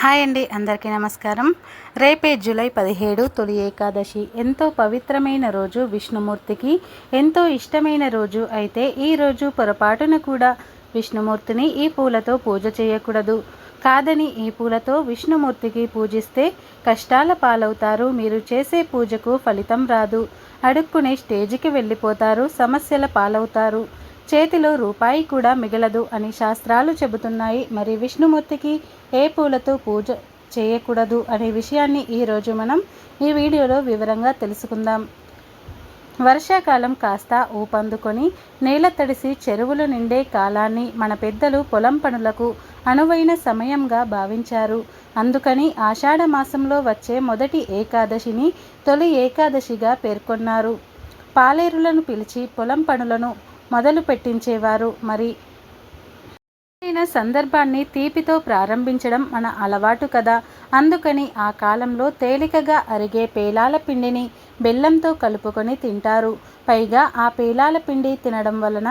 Hi అండి అందరికీ నమస్కారం. రేపే జూలై పదిహేడు తొలి ఏకాదశి. ఎంతో పవిత్రమైన రోజు విష్ణుమూర్తికి ఎంతో ఇష్టమైన రోజు అయితే ఈ రోజు పొరపాటున కూడా విష్ణుమూర్తిని ఈ పూలతో పూజ చేయకూడదు. కాదని ఈ పూలతో విష్ణుమూర్తికి పూజిస్తే కష్టాల పాలవుతారు. మీరు చేసే పూజకు ఫలితం రాదు. అడుక్కునే స్టేజికి వెళ్ళిపోతారు. సమస్యల పాలవుతారు. చేతిలో రూపాయి కూడా మిగలదు అని శాస్త్రాలు చెబుతున్నాయి. మరి విష్ణుమూర్తికి ఏ పూలతో పూజ చేయకూడదు అనే విషయాన్ని ఈరోజు మనం ఈ వీడియోలో వివరంగా తెలుసుకుందాం. వర్షాకాలం కాస్త ఊపందుకొని నేల తడిసి చెరువులు నిండే కాలాన్ని మన పెద్దలు పొలం పనులకు అనువైన సమయంగా భావించారు. అందుకని ఆషాఢ మాసంలో వచ్చే మొదటి ఏకాదశిని తొలి ఏకాదశిగా పేర్కొన్నారు. పాలేరులను పిలిచి పొలం పనులను మొదలు పెట్టించేవారు మరి అయిన సందర్భాన్ని తీపితో ప్రారంభించడం మన అలవాటు కదా. అందుకని ఆ కాలంలో తేలికగా అరిగే పేలాల పిండిని బెల్లంతో కలుపుకొని తింటారు. పైగా ఆ పేలాల పిండి తినడం వలన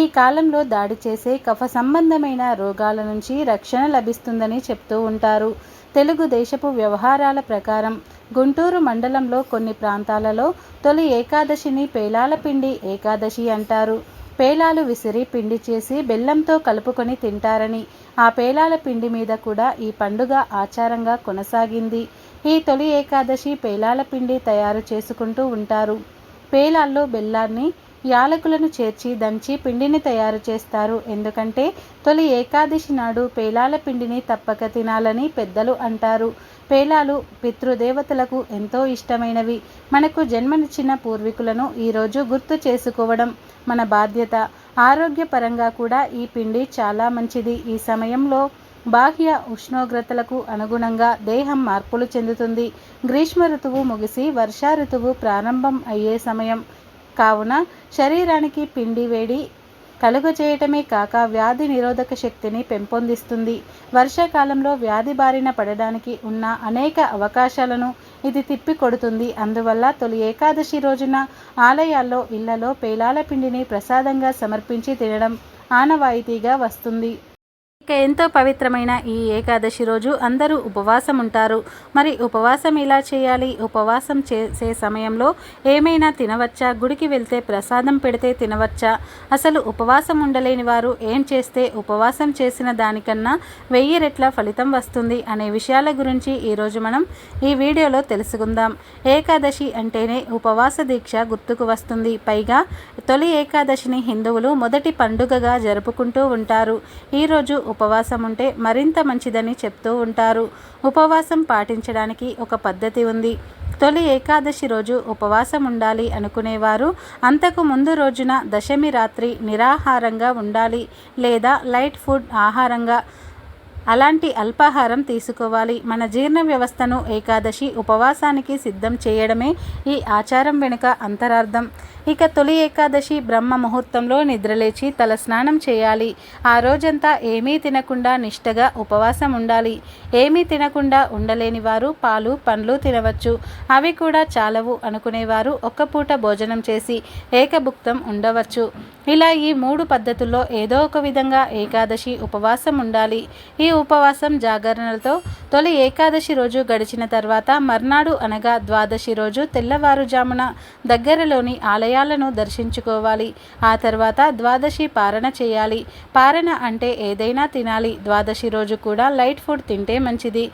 ఈ కాలంలో దాడి చేసే కఫ సంబంధమైన రోగాల నుంచి రక్షణ లభిస్తుందని చెప్తూ ఉంటారు. తెలుగుదేశపు వ్యవహారాల ప్రకారం గుంటూరు మండలంలో కొన్ని ప్రాంతాలలో తొలి ఏకాదశిని పేలాల పిండి ఏకాదశి అంటారు. పేలాలు విసిరి పిండి చేసి బెల్లంతో కలుపుకొని తింటారని ఆ పేలాల పిండి మీద కూడా ఈ పండుగ ఆచారంగా కొనసాగింది. ఈ తొలి ఏకాదశి పేలాల పిండి తయారు చేసుకుంటూ ఉంటారు. పేలాల్లో బెల్లాన్ని యాలకులను చేర్చి దంచి పిండిని తయారు చేస్తారు. ఎందుకంటే తొలి ఏకాదశి నాడు పేలాల పిండిని తప్పక తినాలని పెద్దలు అంటారు. పేలాలు పితృదేవతలకు ఎంతో ఇష్టమైనవి. మనకు జన్మనిచ్చిన పూర్వీకులను ఈరోజు గుర్తు చేసుకోవడం మన బాధ్యత. ఆరోగ్యపరంగా కూడా ఈ పిండి చాలా మంచిది. ఈ సమయంలో బాహ్య ఉష్ణోగ్రతలకు అనుగుణంగా దేహం మార్పులు చెందుతుంది. గ్రీష్మ ఋతువు ముగిసి వర్షా ఋతువు ప్రారంభం అయ్యే సమయం. కావున శరీరానికి పిండి వేడి కలుగజేయటమే కాక వ్యాధి నిరోధక శక్తిని పెంపొందిస్తుంది. వర్షాకాలంలో వ్యాధి బారిన పడడానికి ఉన్న అనేక అవకాశాలను ఇది తిప్పి కొడుతుంది అందువల్ల తొలి ఏకాదశి రోజున ఆలయాల్లో ఇళ్ళలో పేలాల పిండిని ప్రసాదంగా సమర్పించి తినడం ఆనవాయితీగా వస్తుంది. ఇక ఎంతో పవిత్రమైన ఈ ఏకాదశి రోజు అందరూ ఉపవాసం ఉంటారు మరి ఉపవాసం ఎలా చేయాలి? ఉపవాసం చేసే సమయంలో ఏమైనా తినవచ్చా? గుడికి వెళ్తే ప్రసాదం పెడితే తినవచ్చా? అసలు ఉపవాసం ఉండలేని వారు ఏం చేస్తే ఉపవాసం చేసిన దానికన్నా వెయ్యి రెట్ల ఫలితం వస్తుంది అనే విషయాల గురించి ఈరోజు మనం ఈ వీడియోలో తెలుసుకుందాం. ఏకాదశి అంటేనే ఉపవాస దీక్ష గుర్తుకు వస్తుంది. పైగా తొలి ఏకాదశిని హిందువులు మొదటి పండుగగా జరుపుకుంటూ ఉంటారు. ఈరోజు ఉపవాసం ఉంటే మరింత మంచిదని చెప్తూ ఉంటారు. ఉపవాసం పాటించడానికి ఒక పద్ధతి ఉంది. తొలి ఏకాదశి రోజు ఉపవాసం ఉండాలి అనుకునేవారు అంతకు ముందు రోజున దశమి రాత్రి నిరాహారంగా ఉండాలి లేదా లైట్ ఫుడ్ ఆహారంగా అలాంటి అల్పాహారం తీసుకోవాలి. మన జీర్ణ వ్యవస్థను ఏకాదశి ఉపవాసానికి సిద్ధం చేయడమే ఈ ఆచారం వెనుక అంతరార్థం. ఇక తొలి ఏకాదశి బ్రహ్మ ముహూర్తంలో నిద్రలేచి తల స్నానం చేయాలి. ఆ రోజంతా ఏమీ తినకుండా నిష్టగా ఉపవాసం ఉండాలి. ఏమీ తినకుండా ఉండలేని వారు పాలు పండ్లు తినవచ్చు. అవి కూడా చాలవు అనుకునేవారు ఒక్క పూట భోజనం చేసి ఏకభుక్తం ఉండవచ్చు. ఇలా ఈ మూడు పద్ధతుల్లో ఏదో ఒక విధంగా ఏకాదశి ఉపవాసం ఉండాలి. ఈ ఉపవాసం జాగరణలతో తొలి ఏకాదశి రోజు గడిచిన తర్వాత మర్నాడు అనగా ద్వాదశి రోజు తెల్లవారుజామున దగ్గరలోని ఆలయాలను దర్శించుకోవాలి. ఆ తర్వాత ద్వాదశి పారణ చేయాలి. పారణ అంటే ఏదైనా తినాలి. ద్వాదశి రోజు కూడా లైట్ ఫుడ్ తింటే మంచిది.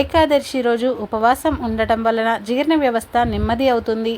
ఏకాదశి రోజు ఉపవాసం ఉండటం వలన జీర్ణ వ్యవస్థ నెమ్మది అవుతుంది.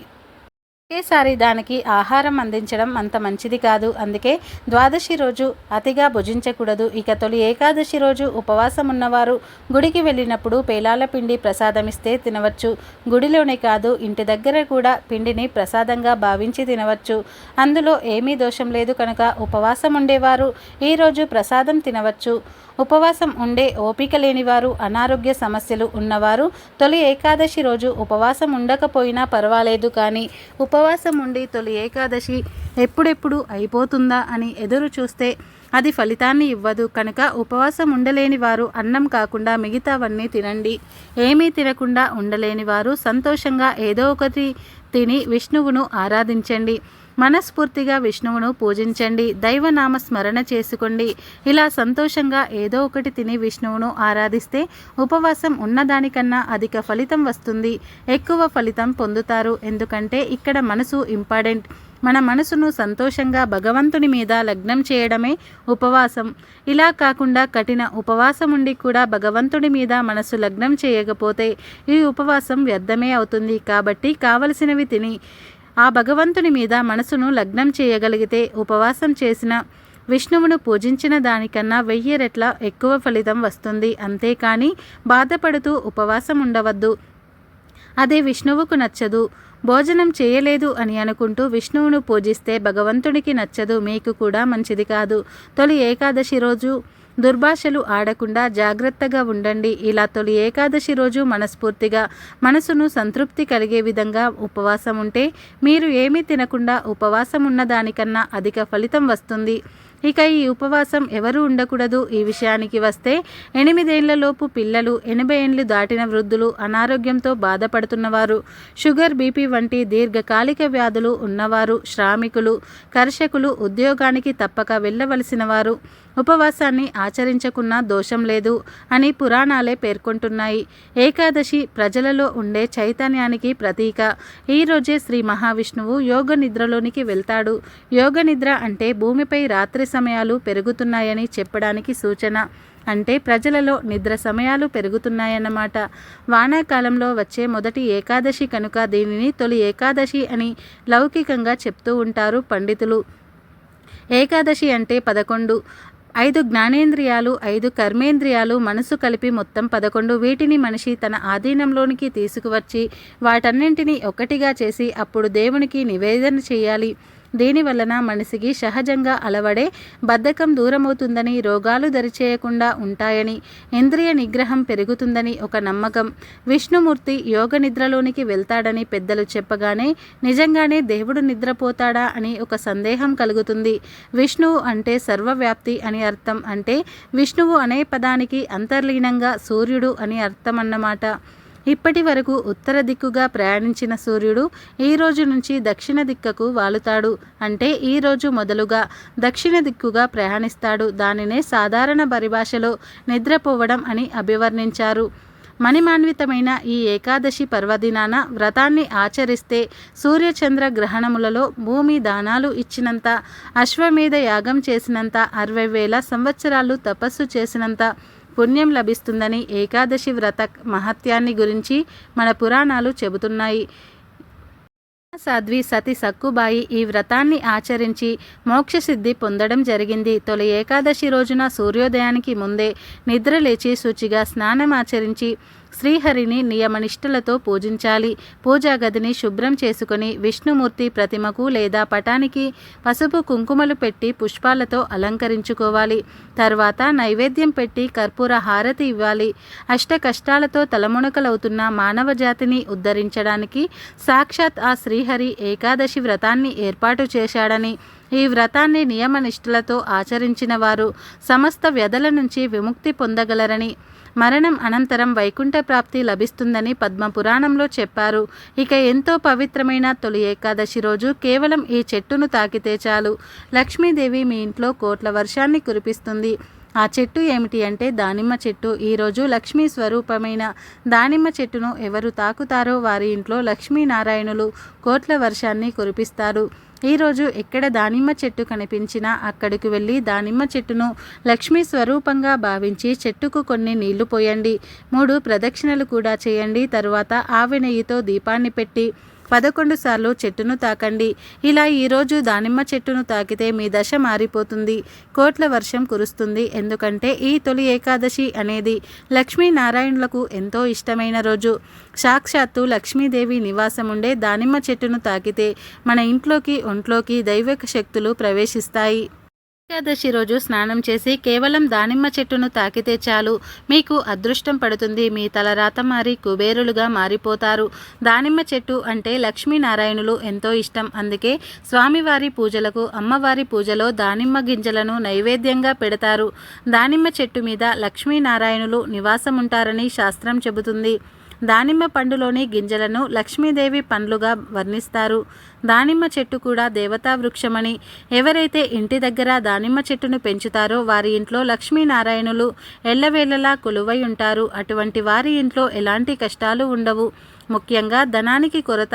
ఒకేసారి దానికి ఆహారం అందించడం అంత మంచిది కాదు. అందుకే ద్వాదశి రోజు అతిగా భుజించకూడదు. ఇక తొలి ఏకాదశి రోజు ఉపవాసం ఉన్నవారు గుడికి వెళ్ళినప్పుడు పేలాల పిండి ప్రసాదమిస్తే తినవచ్చు. గుడిలోనే కాదు ఇంటి దగ్గర కూడా పిండిని ప్రసాదంగా భావించి తినవచ్చు. అందులో ఏమీ దోషం లేదు కనుక ఉపవాసం ఉండేవారు ఈరోజు ప్రసాదం తినవచ్చు. ఉపవాసం ఉండే ఓపిక లేనివారు అనారోగ్య సమస్యలు ఉన్నవారు తొలి ఏకాదశి రోజు ఉపవాసం ఉండకపోయినా పర్వాలేదు కానీ ఉపవాసం ఉండి తొలి ఏకాదశి ఎప్పుడెప్పుడు అయిపోతుందా అని ఎదురు చూస్తే అది ఫలితాన్ని ఇవ్వదు. కనుక ఉపవాసం ఉండలేని వారు అన్నం కాకుండా మిగతావన్నీ తినండి. ఏమీ తినకుండా ఉండలేని వారు సంతోషంగా ఏదో ఒకటి తిని విష్ణువును ఆరాధించండి. మనస్ఫూర్తిగా విష్ణువును పూజించండి. దైవనామ స్మరణ చేసుకోండి. ఇలా సంతోషంగా ఏదో ఒకటి తిని విష్ణువును ఆరాధిస్తే ఉపవాసం ఉన్నదానికన్నా అధిక ఫలితం వస్తుంది. ఎక్కువ ఫలితం పొందుతారు. ఎందుకంటే ఇక్కడ మనసు ఇంపార్టెంట్. మన మనసును సంతోషంగా భగవంతుని మీద లగ్నం చేయడమే ఉపవాసం. ఇలా కాకుండా కఠిన ఉపవాసం ఉండి కూడా భగవంతుడి మీద మనసు లగ్నం చేయకపోతే ఈ ఉపవాసం వ్యర్థమే అవుతుంది. కాబట్టి కావలసినవి తిని ఆ భగవంతుని మీద మనసును లగ్నం చేయగలిగితే ఉపవాసం చేసిన విష్ణువును పూజించిన దానికన్నా వెయ్యి రెట్ల ఎక్కువ ఫలితం వస్తుంది. అంతేకాని బాధపడుతూ ఉపవాసం ఉండవద్దు. అదే విష్ణువుకు నచ్చదు. భోజనం చేయలేదు అని అనుకుంటూ విష్ణువును పూజిస్తే భగవంతుడికి నచ్చదు. మీకు కూడా మంచిది కాదు. తొలి ఏకాదశి రోజు దుర్భాషలు ఆడకుండా జాగ్రత్తగా ఉండండి. ఇలా తొలి ఏకాదశి రోజు మనస్ఫూర్తిగా మనసును సంతృప్తి కలిగే విధంగా ఉపవాసం ఉంటే మీరు ఏమీ తినకుండా ఉపవాసం ఉన్న దానికన్నా అధిక ఫలితం వస్తుంది. ఇక ఈ ఉపవాసం ఎవరు ఉండకూడదు. ఈ విషయానికి వస్తే ఎనిమిదేళ్ళలోపు పిల్లలు ఎనభై ఏండ్లు దాటిన వృద్ధులు అనారోగ్యంతో బాధపడుతున్నవారు షుగర్ బీపీ వంటి దీర్ఘకాలిక వ్యాధులు ఉన్నవారు శ్రామికులు కర్షకులు ఉద్యోగానికి తప్పక వెళ్ళవలసిన వారు ఉపవాసాన్ని ఆచరించకున్నా దోషం లేదు అని పురాణాలే పేర్కొంటున్నాయి. ఏకాదశి ప్రజలలో ఉండే చైతన్యానికి ప్రతీక. ఈరోజే శ్రీ మహావిష్ణువు యోగ నిద్రలోనికి వెళ్తాడు. యోగ నిద్ర అంటే భూమిపై రాత్రి సమయాలు పెరుగుతున్నాయని చెప్పడానికి సూచన. అంటే ప్రజలలో నిద్ర సమయాలు పెరుగుతున్నాయన్నమాట. వానాకాలంలో వచ్చే మొదటి ఏకాదశి కనుక దీనిని తొలి ఏకాదశి అని లౌకికంగా చెప్తూ ఉంటారు పండితులు. ఏకాదశి అంటే పదకొండు. ఐదు జ్ఞానేంద్రియాలు ఐదు కర్మేంద్రియాలు మనసు కలిపి మొత్తం పదకొండు వీటిని మనిషి తన ఆధీనంలోనికి తీసుకువచ్చి వాటన్నింటినీ ఒకటిగా చేసి అప్పుడు దేవునికి నివేదన చేయాలి. దీని వలన మనిషికి సహజంగా అలవడే బద్ధకం దూరమవుతుందని రోగాలు దరిచేయకుండా ఉంటాయని ఇంద్రియ నిగ్రహం పెరుగుతుందని ఒక నమ్మకం. విష్ణుమూర్తి యోగ నిద్రలోనికి వెళ్తాడని పెద్దలు చెప్పగానే నిజంగానే దేవుడు నిద్రపోతాడా? అని ఒక సందేహం కలుగుతుంది. విష్ణువు అంటే సర్వవ్యాప్తి అని అర్థం అంటే విష్ణువు అనే పదానికి అంతర్లీనంగా సూర్యుడు అని అర్థం అన్నమాట ఇప్పటి వరకు ఉత్తర దిక్కుగా ప్రయాణించిన సూర్యుడు ఈ రోజు నుంచి దక్షిణ దిక్కకు వాలుతాడు. అంటే ఈ రోజు మొదలుగా దక్షిణ దిక్కుగా ప్రయాణిస్తాడు. దానినే సాధారణ పరిభాషలో నిద్రపోవడం అని అభివర్ణించారు. మణిమాన్వితమైన ఈ ఏకాదశి పర్వదినాన వ్రతాన్ని ఆచరిస్తే సూర్యచంద్ర గ్రహణములలో భూమి దానాలు ఇచ్చినంత అశ్వమేధ యాగం చేసినంత అరవై వేల సంవత్సరాలు తపస్సు చేసినంత పుణ్యం లభిస్తుందని ఏకాదశి వ్రత మహత్యాన్ని గురించి మన పురాణాలు చెబుతున్నాయి. సాధ్వి సతి సక్కుబాయి ఈ వ్రతాన్ని ఆచరించి మోక్షసిద్ధి పొందడం జరిగింది. తొలి ఏకాదశి రోజున సూర్యోదయానికి ముందే నిద్ర లేచి శుచిగా స్నానం ఆచరించి శ్రీహరిని నియమనిష్టలతో పూజించాలి. పూజా గదిని శుభ్రం చేసుకుని విష్ణుమూర్తి ప్రతిమకు లేదా పటానికి పసుపు కుంకుమలు పెట్టి పుష్పాలతో అలంకరించుకోవాలి. తర్వాత నైవేద్యం పెట్టి కర్పూర హారతి ఇవ్వాలి. అష్ట కష్టాలతో తలమునకలవుతున్న మానవ జాతిని ఉద్ధరించడానికి సాక్షాత్ ఆ శ్రీహరి ఏకాదశి వ్రతాన్ని ఏర్పాటు చేశాడని ఈ వ్రతాన్ని నియమనిష్టలతో ఆచరించిన వారు సమస్త వ్యధల నుంచి విముక్తి పొందగలరని మరణం అనంతరం వైకుంఠ ప్రాప్తి లభిస్తుందని పద్మపురాణంలో చెప్పారు. ఇక ఎంతో పవిత్రమైన తొలి ఏకాదశి రోజు కేవలం ఈ చెట్టును తాకితే చాలు. లక్ష్మీదేవి మీ ఇంట్లో కోట్ల వర్షాన్ని కురిపిస్తుంది. ఆ చెట్టు ఏమిటి అంటే దానిమ్మ చెట్టు. ఈరోజు లక్ష్మీ స్వరూపమైన దానిమ్మ చెట్టును ఎవరు తాకుతారో వారి ఇంట్లో లక్ష్మీనారాయణులు కోట్ల వర్షాన్ని కురిపిస్తారు. ఈరోజు ఎక్కడ దానిమ్మ చెట్టు కనిపించినా అక్కడికి వెళ్ళి దానిమ్మ చెట్టును లక్ష్మీ స్వరూపంగా భావించి చెట్టుకు కొన్ని నీళ్ళు పోయండి. మూడు ప్రదక్షిణలు కూడా చేయండి. తరువాత ఆవి నెయ్యితో దీపాన్ని పెట్టి పదకొండు సార్లు చెట్టును తాకండి. ఇలా ఈరోజు దానిమ్మ చెట్టును తాకితే మీ దశ మారిపోతుంది. కోట్ల వర్షం కురుస్తుంది. ఎందుకంటే ఈ తొలి ఏకాదశి అనేది లక్ష్మీనారాయణులకు ఎంతో ఇష్టమైన రోజు. సాక్షాత్తు లక్ష్మీదేవి నివాసం ఉండే దానిమ్మ చెట్టును తాకితే మన ఇంట్లోకి ఒంట్లోకి దైవిక శక్తులు ప్రవేశిస్తాయి. ఏకాదశి రోజు స్నానం చేసి కేవలం దానిమ్మ చెట్టును తాకితే చాలు. మీకు అదృష్టం పడుతుంది. మీ తలరాత మారి కుబేరులుగా మారిపోతారు. దానిమ్మ చెట్టు అంటే లక్ష్మీనారాయణులు ఎంతో ఇష్టం. అందుకే స్వామివారి పూజలకు అమ్మవారి పూజలో దానిమ్మ గింజలను నైవేద్యంగా పెడతారు. దానిమ్మ చెట్టు మీద లక్ష్మీనారాయణులు నివాసం ఉంటారని శాస్త్రం చెబుతుంది. దానిమ్మ పండులోని గింజలను లక్ష్మీదేవి పండ్లుగా వర్ణిస్తారు. దానిమ్మ చెట్టు కూడా దేవతా వృక్షమని ఎవరైతే ఇంటి దగ్గర దానిమ్మ చెట్టును పెంచుతారో వారి ఇంట్లో లక్ష్మీనారాయణులు ఎల్లవేళలా కొలువై ఉంటారు. అటువంటి వారి ఇంట్లో ఎలాంటి కష్టాలు ఉండవు. ముఖ్యంగా ధనానికి కొరత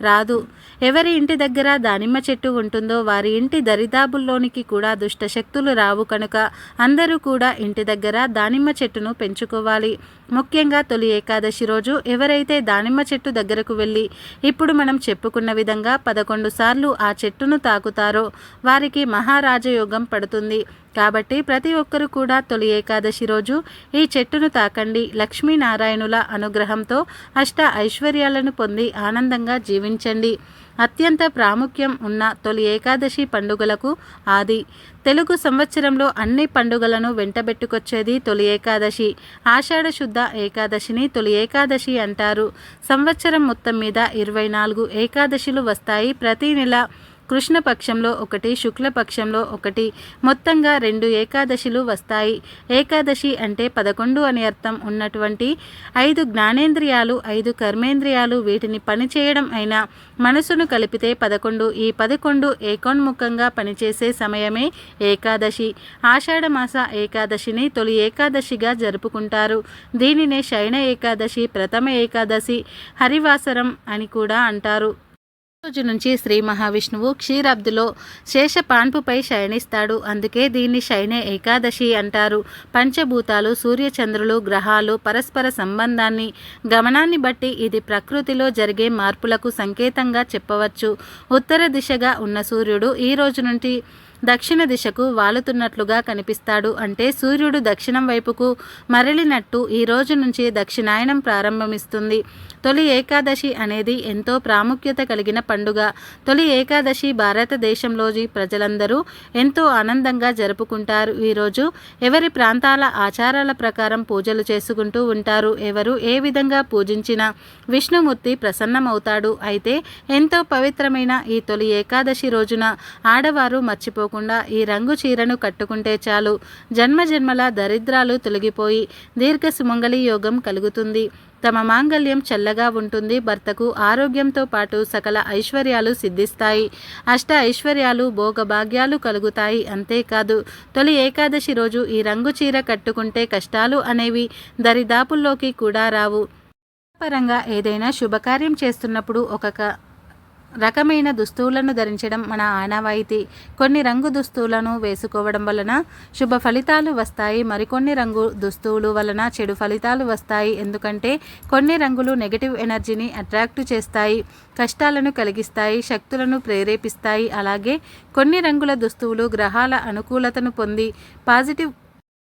రాదు. ఎవరి ఇంటి దగ్గర దానిమ్మ చెట్టు ఉంటుందో వారి ఇంటి దరిదాబుల్లోనికి కూడా దుష్టశక్తులు రావు కనుక అందరూ కూడా ఇంటి దగ్గర దానిమ్మ చెట్టును పెంచుకోవాలి. ముఖ్యంగా తొలి ఏకాదశి రోజు ఎవరైతే దానిమ్మ చెట్టు దగ్గరకు వెళ్ళి ఇప్పుడు మనం చెప్పుకున్న విధంగా పదకొండు సార్లు ఆ చెట్టును తాకుతారో వారికి మహారాజయోగం పడుతుంది. కాబట్టి ప్రతి ఒక్కరూ కూడా తొలి ఏకాదశి రోజు ఈ చెట్టును తాకండి. లక్ష్మీనారాయణుల అనుగ్రహంతో అష్ట ఐశ్వర్యాలను పొంది ఆనందంగా జీవించండి. అత్యంత ప్రాముఖ్యం ఉన్న తొలి ఏకాదశి పండుగలకు ఆది. తెలుగు సంవత్సరంలో అన్ని పండుగలను వెంటబెట్టుకొచ్చేది తొలి ఏకాదశి. ఆషాఢ శుద్ధ ఏకాదశిని తొలి ఏకాదశి అంటారు. సంవత్సరం మొత్తం మీద ఇరవై నాలుగు ఏకాదశులు వస్తాయి. ప్రతి నెల కృష్ణపక్షంలో ఒకటి శుక్లపక్షంలో ఒకటి మొత్తంగా రెండు ఏకాదశిలు వస్తాయి. ఏకాదశి అంటే పదకొండు అని అర్థం. ఉన్నటువంటి ఐదు జ్ఞానేంద్రియాలు ఐదు కర్మేంద్రియాలు వీటిని పనిచేయడం అయినా మనసును కలిపితే పదకొండు. ఈ పదకొండు ఏకోన్ముఖంగా పనిచేసే సమయమే ఏకాదశి. ఆషాఢమాస ఏకాదశిని తొలి ఏకాదశిగా జరుపుకుంటారు. దీనినే శయన ఏకాదశి ప్రథమ ఏకాదశి హరివాసరం అని కూడా అంటారు. రోజు నుంచి శ్రీ మహావిష్ణువు క్షీరాబ్దిలో శేష పాన్పుపై శయనిస్తాడు. అందుకే దీన్ని శయనే ఏకాదశి అంటారు. పంచభూతాలు సూర్యచంద్రులు గ్రహాలు పరస్పర సంబంధాన్ని గమనాన్ని బట్టి ఇది ప్రకృతిలో జరిగే మార్పులకు సంకేతంగా చెప్పవచ్చు. ఉత్తర దిశగా ఉన్న సూర్యుడు ఈ రోజు నుండి దక్షిణ దిశకు వాలుతున్నట్లుగా కనిపిస్తాడు. అంటే సూర్యుడు దక్షిణం వైపుకు మరలినట్టు ఈ రోజు నుంచి దక్షిణాయనం ప్రారంభమిస్తుంది. తొలి ఏకాదశి అనేది ఎంతో ప్రాముఖ్యత కలిగిన పండుగ. తొలి ఏకాదశి భారతదేశంలోని ప్రజలందరూ ఎంతో ఆనందంగా జరుపుకుంటారు. ఈరోజు ఎవరి ప్రాంతాల ఆచారాల ప్రకారం పూజలు చేసుకుంటూ ఉంటారు. ఎవరు ఏ విధంగా పూజించినా విష్ణుమూర్తి ప్రసన్నమవుతాడు. అయితే ఎంతో పవిత్రమైన ఈ తొలి ఏకాదశి రోజున ఆడవారు మర్చిపోకుండా ఈ రంగు చీరను కట్టుకుంటే చాలు. జన్మ జన్మల దరిద్రాలు తొలగిపోయి దీర్ఘ సుమంగళి యోగం కలుగుతుంది. తమ మాంగళ్యం చల్లగా ఉంటుంది భర్తకు ఆరోగ్యంతో పాటు సకల ఐశ్వర్యాలు సిద్ధిస్తాయి. అష్ట ఐశ్వర్యాలు భోగభాగ్యాలు కలుగుతాయి. అంతేకాదు తొలి ఏకాదశి రోజు ఈ రంగు చీర కట్టుకుంటే కష్టాలు అనేవి దరిదాపుల్లోకి కూడా రావు. పరంగా ఏదైనా శుభకార్యం చేస్తున్నప్పుడు ఒక రకమైన దుస్తువులను ధరించడం మన ఆనవాయితీ. కొన్ని రంగు దుస్తువులను వేసుకోవడం వలన శుభ ఫలితాలు వస్తాయి. మరికొన్ని రంగు దుస్తువులు వలన చెడు ఫలితాలు వస్తాయి. ఎందుకంటే కొన్ని రంగులు నెగటివ్ ఎనర్జీని అట్రాక్ట్ చేస్తాయి కష్టాలను కలిగిస్తాయి శక్తులను ప్రేరేపిస్తాయి. అలాగే కొన్ని రంగుల దుస్తువులు గ్రహాల అనుకూలతను పొంది పాజిటివ్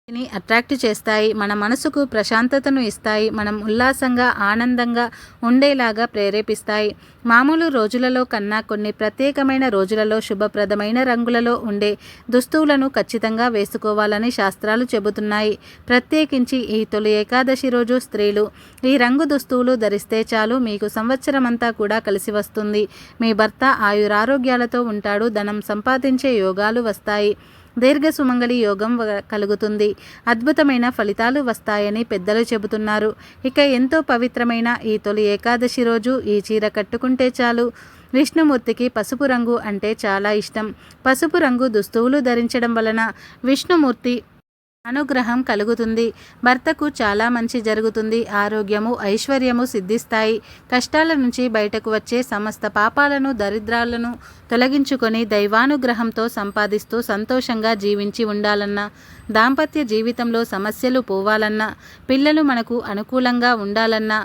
ని అట్రాక్ట్ చేస్తాయి మన మనసుకు ప్రశాంతతను ఇస్తాయి మనం ఉల్లాసంగా ఆనందంగా ఉండేలాగా ప్రేరేపిస్తాయి. మామూలు రోజులలో కన్నా కొన్ని ప్రత్యేకమైన రోజులలో శుభప్రదమైన రంగులలో ఉండే దుస్తువులను ఖచ్చితంగా వేసుకోవాలని శాస్త్రాలు చెబుతున్నాయి. ప్రత్యేకించి ఈ తొలి ఏకాదశి రోజు స్త్రీలు ఈ రంగు దుస్తువులు ధరిస్తే చాలు మీకు సంవత్సరమంతా కూడా కలిసి వస్తుంది. మీ భర్త ఆయురారోగ్యాలతో ఉంటాడు ధనం సంపాదించే యోగాలు వస్తాయి. దీర్ఘ సుమంగళి యోగం కలుగుతుంది. అద్భుతమైన ఫలితాలు వస్తాయని పెద్దలు చెబుతున్నారు. ఇక ఎంతో పవిత్రమైన ఈ తొలి ఏకాదశి రోజు ఈ చీర కట్టుకుంటే చాలు. విష్ణుమూర్తికి పసుపు రంగు అంటే చాలా ఇష్టం. పసుపు రంగు దుస్తువులు ధరించడం వలన విష్ణుమూర్తి అనుగ్రహం కలుగుతుంది. భర్తకు చాలా మంచి జరుగుతుంది. ఆరోగ్యము ఐశ్వర్యము సిద్ధిస్తాయి. కష్టాల నుంచి బయటకు వచ్చే సమస్త పాపాలను దరిద్రాలను తొలగించుకొని దైవానుగ్రహంతో సంపాదిస్తూ సంతోషంగా జీవించి ఉండాలన్నా దాంపత్య జీవితంలో సమస్యలు పోవాలన్నా పిల్లలు మనకు అనుకూలంగా ఉండాలన్నా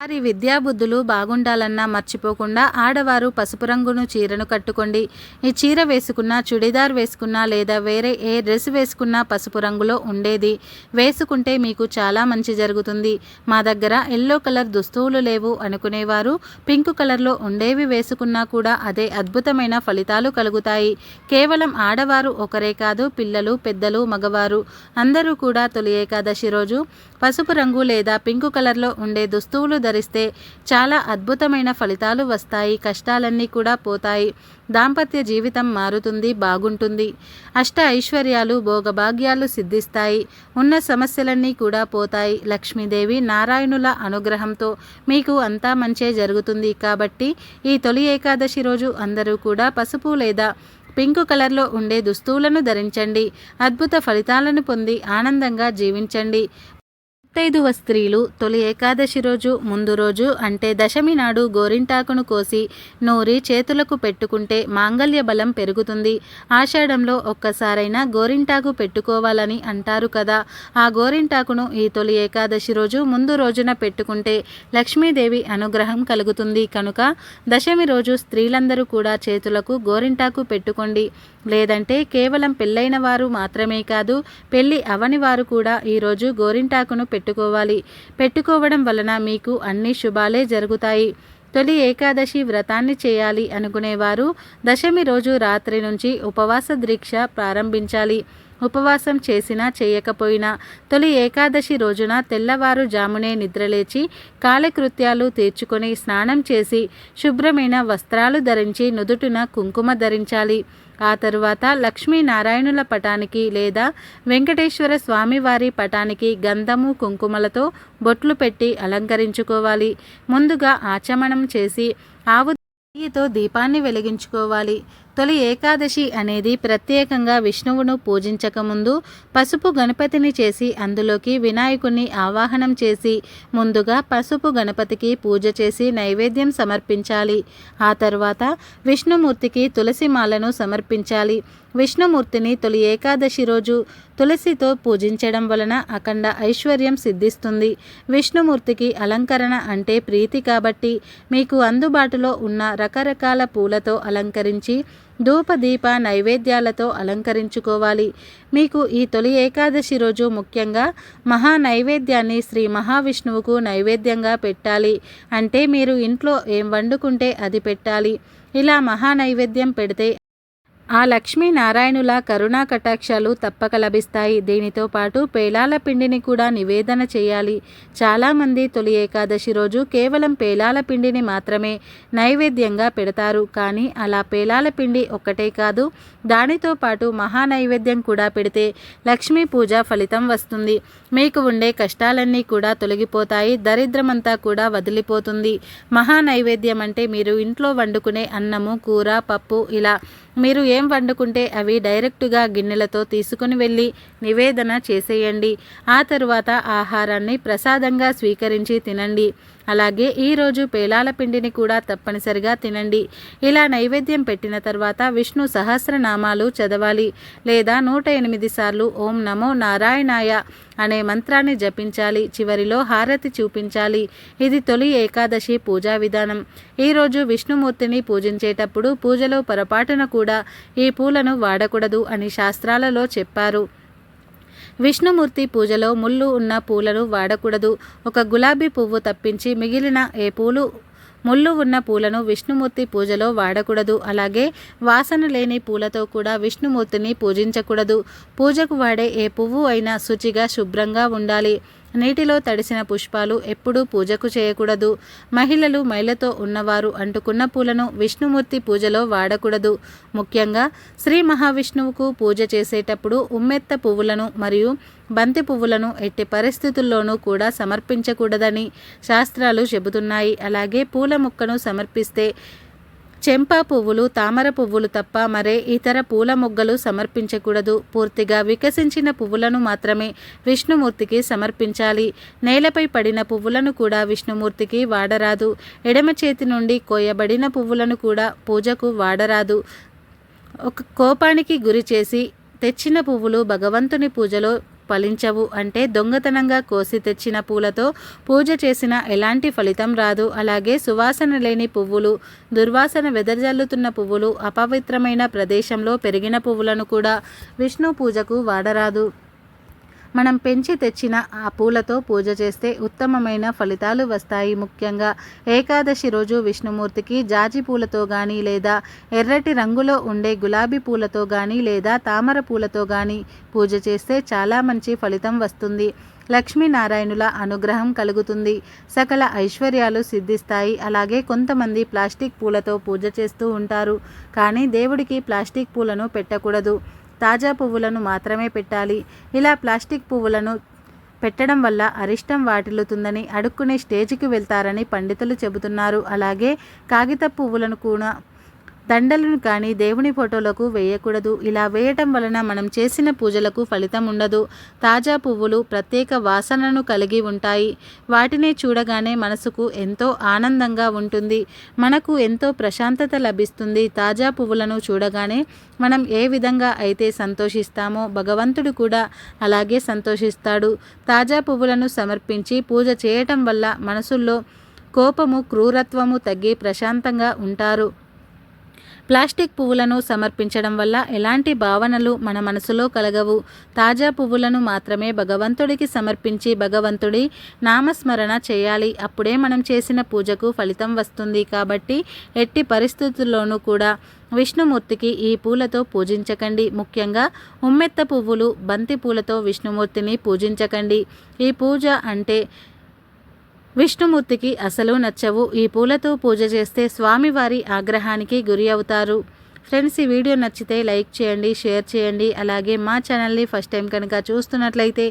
వారి విద్యాబుద్ధులు బాగుండాలన్నా మర్చిపోకుండా ఆడవారు పసుపు రంగును చీరను కట్టుకోండి. ఈ చీర వేసుకున్నా చుడిదార్ వేసుకున్నా లేదా వేరే ఏ డ్రెస్ వేసుకున్నా పసుపు రంగులో ఉండేది. వేసుకుంటే మీకు చాలా మంచి జరుగుతుంది. మా దగ్గర ఎల్లో కలర్ దుస్తువులు లేవు అనుకునేవారు. పింక్ కలర్లో ఉండేవి వేసుకున్నా కూడా అదే అద్భుతమైన ఫలితాలు కలుగుతాయి. కేవలం ఆడవారు ఒకరే కాదు పిల్లలు పెద్దలు మగవారు అందరూ కూడా తొలి ఏకాదశి రోజు పసుపు రంగు లేదా పింకు కలర్లో ఉండే దుస్తువులు ధరిస్తే చాలా అద్భుతమైన ఫలితాలు వస్తాయి. కష్టాలన్నీ కూడా పోతాయి. దాంపత్య జీవితం మారుతుంది బాగుంటుంది. అష్ట ఐశ్వర్యాలు భోగభాగ్యాలు సిద్ధిస్తాయి. ఉన్న సమస్యలన్నీ కూడా పోతాయి. లక్ష్మీదేవి నారాయణుల అనుగ్రహంతో మీకు అంతా మంచే జరుగుతుంది. కాబట్టి ఈ తొలి ఏకాదశి రోజు అందరూ కూడా పసుపు లేదా పింక్ కలర్లో ఉండే దుస్తువులను ధరించండి. అద్భుత ఫలితాలను పొంది ఆనందంగా జీవించండి. ముత్తైదువ స్త్రీలు తొలి ఏకాదశి రోజు ముందు రోజు అంటే దశమి నాడు గోరింటాకును కోసి నూరి చేతులకు పెట్టుకుంటే మాంగళ్య బలం పెరుగుతుంది. ఆషాఢంలో ఒక్కసారైనా గోరింటాకు పెట్టుకోవాలని అంటారు కదా. ఆ గోరింటాకును ఈ తొలి ఏకాదశి రోజు ముందు రోజున పెట్టుకుంటే లక్ష్మీదేవి అనుగ్రహం కలుగుతుంది కనుక దశమి రోజు స్త్రీలందరూ కూడా చేతులకు గోరింటాకు పెట్టుకోండి. లేదంటే కేవలం పెళ్ళైన వారు మాత్రమే కాదు పెళ్ళి అవని వారు కూడా ఈరోజు గోరింటాకును పెట్టు పెట్టుకోవాలి. పెట్టుకోవడం వలన మీకు అన్ని శుభాలే జరుగుతాయి. తొలి ఏకాదశి వ్రతాన్ని చేయాలి అనుకునేవారు దశమి రోజు రాత్రి నుంచి ఉపవాస దీక్ష ప్రారంభించాలి. ఉపవాసం చేసినా చేయకపోయినా తొలి ఏకాదశి రోజున తెల్లవారు జామునే నిద్రలేచి కాలకృత్యాలు తీర్చుకొని స్నానం చేసి శుభ్రమైన వస్త్రాలు ధరించి నుదుటిన కుంకుమ ధరించాలి. ఆ తరువాత లక్ష్మీనారాయణుల పటానికి లేదా వెంకటేశ్వర స్వామివారి పటానికి గంధము కుంకుమలతో బొట్లు పెట్టి అలంకరించుకోవాలి. ముందుగా ఆచమనం చేసి ఆవు నెయ్యితో దీపాన్ని వెలిగించుకోవాలి. తొలి ఏకాదశి అనేది ప్రత్యేకంగా విష్ణువును పూజించకముందు పసుపు గణపతిని చేసి అందులోకి వినాయకుణ్ణి ఆవాహనం చేసి ముందుగా పసుపు గణపతికి పూజ చేసి నైవేద్యం సమర్పించాలి. ఆ తర్వాత విష్ణుమూర్తికి తులసి మాలను సమర్పించాలి. విష్ణుమూర్తిని తొలి ఏకాదశి రోజు తులసితో పూజించడం వలన అఖండ ఐశ్వర్యం సిద్ధిస్తుంది. విష్ణుమూర్తికి అలంకరణ అంటే ప్రీతి కాబట్టి మీకు అందుబాటులో ఉన్న రకరకాల పూలతో అలంకరించి ధూపదీప నైవేద్యాలతో అలంకరించుకోవాలి. మీకు ఈ తొలి ఏకాదశి రోజు ముఖ్యంగా మహా నైవేద్యాన్ని శ్రీ మహావిష్ణువుకు నైవేద్యంగా పెట్టాలి. అంటే మీరు ఇంట్లో ఏం వండుకుంటే అది పెట్టాలి. ఇలా మహా నైవేద్యం పెడితే ఆ లక్ష్మీనారాయణుల కరుణా కటాక్షాలు తప్పక లభిస్తాయి. దీనితో పాటు పేలాల పిండిని కూడా నివేదన చేయాలి. చాలామంది తొలి ఏకాదశి రోజు కేవలం పేలాల పిండిని మాత్రమే నైవేద్యంగా పెడతారు. కానీ అలా పేలాల పిండి ఒక్కటే కాదు దానితో పాటు మహా నైవేద్యం కూడా పెడితే లక్ష్మీ పూజ ఫలితం వస్తుంది. మీకు ఉండే కష్టాలన్నీ కూడా తొలగిపోతాయి. దరిద్రమంతా కూడా వదిలిపోతుంది. మహా నైవేద్యం అంటే మీరు ఇంట్లో వండుకునే అన్నము కూర పప్పు ఇలా మీరు ఏం వండుకుంటే అవి డైరెక్టుగా గిన్నెలతో తీసుకుని వెళ్ళి నివేదన చేసేయండి. ఆ తరువాత ఆహారాన్ని ప్రసాదంగా స్వీకరించి తినండి. అలాగే ఈరోజు పేలాల పిండిని కూడా తప్పనిసరిగా తినండి. ఇలా నైవేద్యం పెట్టిన తర్వాత విష్ణు సహస్రనామాలు చదవాలి. లేదా నూట ఎనిమిది సార్లు ఓం నమో నారాయణాయ అనే మంత్రాన్ని జపించాలి. చివరిలో హారతి చూపించాలి. ఇది తొలి ఏకాదశి పూజా విధానం. ఈరోజు విష్ణుమూర్తిని పూజించేటప్పుడు పూజలో పొరపాటున కూడా ఈ పూలను వాడకూడదు అని శాస్త్రాలలో చెప్పారు. విష్ణుమూర్తి పూజలో ముళ్ళు ఉన్న పూలను వాడకూడదు. ఒక గులాబీ పువ్వు తప్పించి మిగిలిన ఏ పూలు ముళ్ళు ఉన్న పూలను విష్ణుమూర్తి పూజలో వాడకూడదు. అలాగే వాసన లేని పూలతో కూడా విష్ణుమూర్తిని పూజించకూడదు. పూజకు వాడే ఏ పువ్వు అయినా శుచిగా శుభ్రంగా ఉండాలి. నీటిలో తడిసిన పుష్పాలు ఎప్పుడూ పూజకు చేయకూడదు. మహిళలు మైలతో ఉన్నవారు అంటుకున్న పూలను విష్ణుమూర్తి పూజలో వాడకూడదు. ముఖ్యంగా శ్రీ మహావిష్ణువుకు పూజ చేసేటప్పుడు ఉమ్మెత్త పువ్వులను మరియు బంతి పువ్వులను ఎట్టి పరిస్థితుల్లోనూ కూడా సమర్పించకూడదని శాస్త్రాలు చెబుతున్నాయి. అలాగే పూల ముక్కను సమర్పిస్తే చెంపా పువ్వులు తామర పువ్వులు తప్ప మరే ఇతర పూల మొగ్గలు సమర్పించకూడదు. పూర్తిగా వికసించిన పువ్వులను మాత్రమే విష్ణుమూర్తికి సమర్పించాలి. నేలపై పడిన పువ్వులను కూడా విష్ణుమూర్తికి వాడరాదు. ఎడమ చేతి నుండి కోయబడిన పువ్వులను కూడా పూజకు వాడరాదు. ఒక కోపానికి గురి చేసి తెచ్చిన పువ్వులు భగవంతుని పూజలో ఫలించవు అంటే దొంగతనంగా కోసి తెచ్చిన పూలతో పూజ చేసిన ఎలాంటి ఫలితం రాదు. అలాగే సువాసన లేని పువ్వులు దుర్వాసన వెదజల్లుతున్న పువ్వులు అపవిత్రమైన ప్రదేశంలో పెరిగిన పువ్వులను కూడా విష్ణు పూజకు వాడరాదు. మనం పెంచి తెచ్చిన ఆ పూలతో పూజ చేస్తే ఉత్తమమైన ఫలితాలు వస్తాయి. ముఖ్యంగా ఏకాదశి రోజు విష్ణుమూర్తికి జాజి పూలతో కానీ లేదా ఎర్రటి రంగులో ఉండే గులాబీ పూలతో కానీ లేదా తామర పూలతో కానీ పూజ చేస్తే చాలా మంచి ఫలితం వస్తుంది. లక్ష్మీనారాయణుల అనుగ్రహం కలుగుతుంది. సకల ఐశ్వర్యాలు సిద్ధిస్తాయి. అలాగే కొంతమంది ప్లాస్టిక్ పూలతో పూజ చేస్తూ ఉంటారు. కానీ దేవుడికి ప్లాస్టిక్ పూలను పెట్టకూడదు. తాజా పువ్వులను మాత్రమే పెట్టాలి. ఇలా ప్లాస్టిక్ పువ్వులను పెట్టడం వల్ల అరిష్టం వాటిల్లుతుందని అడుక్కునే స్టేజ్కి వెళ్తారని పండితులు చెబుతున్నారు. అలాగే కాగిత పువ్వులను కూడా దండలను కానీ దేవుని ఫోటోలకు వేయకూడదు. ఇలా వేయటం వలన మనం చేసిన పూజలకు ఫలితం ఉండదు. తాజా పువ్వులు ప్రత్యేక వాసనను కలిగి ఉంటాయి. వాటిని చూడగానే మనసుకు ఎంతో ఆనందంగా ఉంటుంది. మనకు ఎంతో ప్రశాంతత లభిస్తుంది. తాజా పువ్వులను చూడగానే మనం ఏ విధంగా అయితే సంతోషిస్తామో భగవంతుడు కూడా అలాగే సంతోషిస్తాడు. తాజా పువ్వులను సమర్పించి పూజ చేయటం వల్ల మనసుల్లో కోపము క్రూరత్వము తగ్గి ప్రశాంతంగా ఉంటారు. ప్లాస్టిక్ పువ్వులను సమర్పించడం వల్ల ఎలాంటి భావనలు మన మనసులో కలగవు. తాజా పువ్వులను మాత్రమే భగవంతుడికి సమర్పించి భగవంతుడి నామస్మరణ చేయాలి. అప్పుడే మనం చేసిన పూజకు ఫలితం వస్తుంది కాబట్టి ఎట్టి పరిస్థితుల్లోనూ కూడా విష్ణుమూర్తికి ఈ పూలతో పూజించకండి. ముఖ్యంగా ఉమ్మెత్త పువ్వులు బంతి పూలతో విష్ణుమూర్తిని పూజించకండి. ఈ పూజ అంటే విష్ణుమూర్తికి అసలు నచ్చవు. ఈ పూలతో పూజ చేస్తే స్వామివారి ఆగ్రహానికి గురి అవుతారు. ఫ్రెండ్స్ ఈ వీడియో నచ్చితే లైక్ చేయండి షేర్ చేయండి. అలాగే మా ఛానల్ని ఫస్ట్ టైం కనుక చూస్తున్నట్లయితే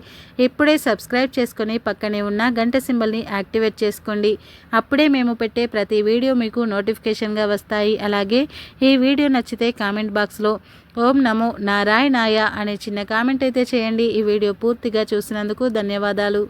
ఇప్పుడే సబ్స్క్రైబ్ చేసుకొని పక్కనే ఉన్న గంట సింబల్ని యాక్టివేట్ చేసుకోండి. అప్పుడే మేము పెట్టే ప్రతి వీడియో మీకు నోటిఫికేషన్గా వస్తాయి. అలాగే ఈ వీడియో నచ్చితే కామెంట్ బాక్స్లో ఓం నమో నారాయణాయ అనే చిన్న కామెంట్ అయితే చేయండి. ఈ వీడియో పూర్తిగా చూసినందుకు ధన్యవాదాలు.